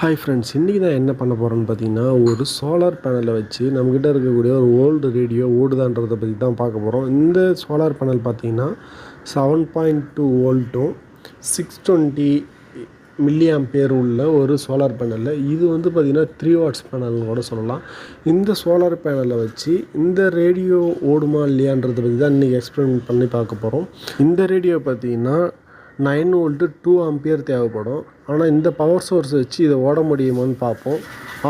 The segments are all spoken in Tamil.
ஹாய் ஃப்ரெண்ட்ஸ் இன்றைக்கி நான் என்ன பண்ண போகிறேன்னு பார்த்தீங்கன்னா ஒரு சோலார் பேனலை வச்சு நம்மக்கிட்ட இருக்கக்கூடிய ஒரு ஓல்டு ரேடியோ ஓடுதான்றதை பற்றி தான் பார்க்க போகிறோம் இந்த சோலார் பேனல் பார்த்தீங்கன்னா செவன் பாயிண்ட் டூ வோல்ட்டும் சிக்ஸ் டுவெண்ட்டி மில்லியம் பேர் உள்ள ஒரு சோலார் பேனலில் இது வந்து பார்த்திங்கன்னா த்ரீ வாட்ஸ் பேனல்னு கூட சொல்லலாம். இந்த சோலார் பேனலை வச்சு இந்த ரேடியோ ஓடுமா இல்லையான்றதை பற்றி தான் இன்றைக்கி எக்ஸ்பிளைன் பண்ணி பார்க்க போகிறோம் இந்த ரேடியோ பார்த்தீங்கன்னா நைன் வோல்ட்டு டூ ஆம்பியர் தேவைப்படும். ஆனால் இந்த பவர் சோர்ஸ் வச்சு இதை ஓட முடியுமான்னு பார்ப்போம்.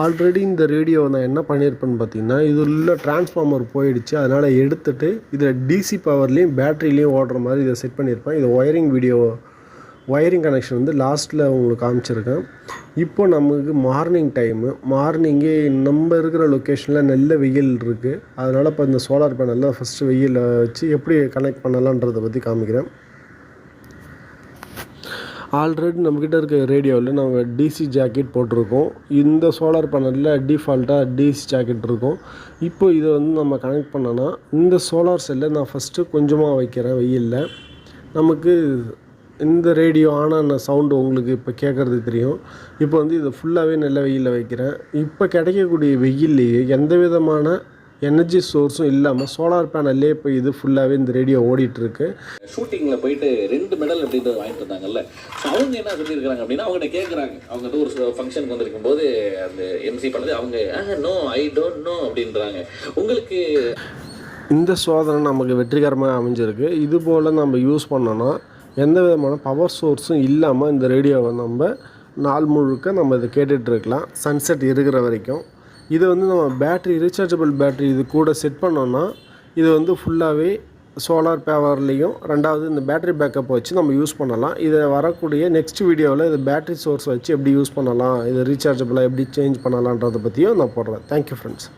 ஆல்ரெடி இந்த ரேடியோவை நான் என்ன பண்ணியிருப்பேன்னு பார்த்தீங்கன்னா இது உள்ள டிரான்ஸ்ஃபார்மர் போயிடுச்சு. அதனால் எடுத்துகிட்டு இதில் டிசி பவர்லேயும் பேட்டரிலையும் ஓடுற மாதிரி இதை செட் பண்ணியிருப்பேன் இது ஒயரிங் வீடியோ ஒயரிங் கனெக்ஷன் வந்து லாஸ்ட்டில் உங்களுக்கு காமிச்சிருக்கேன். இப்போ நமக்கு மார்னிங் டைமு மார்னிங்கே நம்ம இருக்கிற லொக்கேஷனில் நல்ல வெயில் இருக்குது அதனால் இப்போ இந்த சோலார் பேனலில் ஃபஸ்ட்டு வெயிலில் வச்சு எப்படி கனெக்ட் பண்ணலான்றதை பற்றி காமிக்கிறேன். ஆல்ரெடி நம்மக்கிட்ட இருக்க ரேடியோவில் நம்ம டிசி ஜாக்கெட் போட்டிருக்கோம். இந்த சோலார் பேனலில் டிஃபால்ட்டாக டிசி ஜாக்கெட் இருக்கும். இப்போ இதை வந்து நம்ம கனெக்ட் பண்ணோன்னா இந்த சோலார் செல்லை நான் ஃபஸ்ட்டு கொஞ்சமாக வைக்கிறேன் வெயிலில். நமக்கு இந்த ரேடியோ ஆன சவுண்டு உங்களுக்கு இப்போ கேட்குறது தெரியும். இப்போ வந்து இதை ஃபுல்லாகவே நல்ல வெயிலில் வைக்கிறேன். இப்போ கிடைக்கக்கூடிய வெயில்லையே எந்த விதமான எனர்ஜி சோர்ஸும் இல்லாமல் சோலார் பேனல்லே இப்போ இது ஃபுல்லாகவே இந்த ரேடியோ ஓடிட்டுருக்கு. ஷூட்டிங்கில் போயிட்டு ரெண்டு மெடல் அப்படின்றது வாங்கிட்டு வந்தாங்கல்ல. ஸோ அவங்க என்ன சொல்லியிருக்காங்க அப்படின்னா அவங்ககிட்ட கேட்குறாங்க அவங்க ஒரு ஃபங்க்ஷனுக்கு வந்திருக்கும் போது அந்த எம்சி பண்ணது அவங்க நோ ஐ டோன்ட் நோ அப்படின்றாங்க. உங்களுக்கு இந்த சோதனை நமக்கு வெற்றிகரமாக அமைஞ்சிருக்கு. இது போல் நம்ம யூஸ் பண்ணோன்னா எந்த விதமான பவர் சோர்ஸும் இல்லாமல் இந்த ரேடியோவை நம்ம நாள் முழுக்க நம்ம இதை கேட்டுட்டு இருக்கலாம். சன்செட் இருக்கிற வரைக்கும். இதை வந்து நம்ம பேட்ரி ரீசார்ஜபிள் பேட்ரி இது கூட செட் பண்ணோன்னா இது வந்து ஃபுல்லாகவே சோலார் பேவர்லேயும் ரெண்டாவது இந்த பேட்டரி பேக்கப் வச்சு நம்ம யூஸ் பண்ணலாம். இதை வரக்கூடிய நெக்ஸ்ட் வீடியோவில் இது பேட்டரி சோர்ஸ் வச்சு எப்படி யூஸ் பண்ணலாம் இதை ரீசார்ஜபிளாக எப்படி சேஞ்ச் பண்ணலான்றதை பற்றியும் நான் போடுறேன். Thank you friends